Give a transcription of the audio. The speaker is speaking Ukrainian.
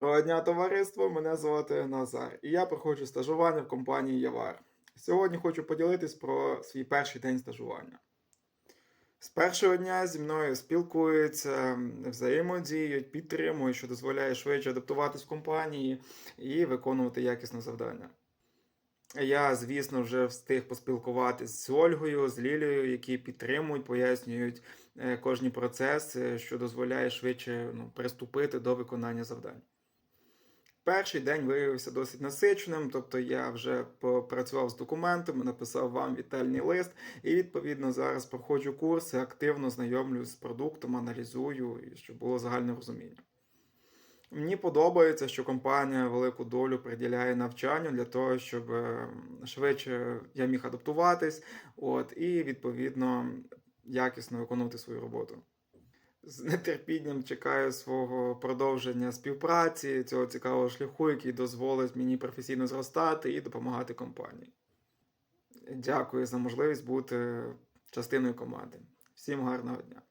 Доброго дня, товариство! Мене звати Назар, і я проходжу стажування в компанії Явар. Сьогодні хочу поділитись про свій перший день стажування. З першого дня зі мною спілкуються, взаємодіють, підтримують, що дозволяє швидше адаптуватись в компанії і виконувати якісне завдання. Я, звісно, вже встиг поспілкуватись з Ольгою, з Лілією, які підтримують, пояснюють е, кожні процеси, що дозволяє швидше ну, приступити до виконання завдань. Перший день виявився досить насиченим, тобто я вже попрацював з документами, написав вам вітальний лист, і відповідно зараз проходжу курси, активно знайомлюсь з продуктом, аналізую, щоб було загальне розуміння. Мені подобається, що компанія велику долю приділяє навчанню для того, щоб е, швидше я міг адаптуватись, от, і відповідно якісно виконувати свою роботу. З нетерпінням чекаю свого продовження співпраці, цього цікавого шляху, який дозволить мені професійно зростати і допомагати компанії. Дякую за можливість бути частиною команди. Всім гарного дня!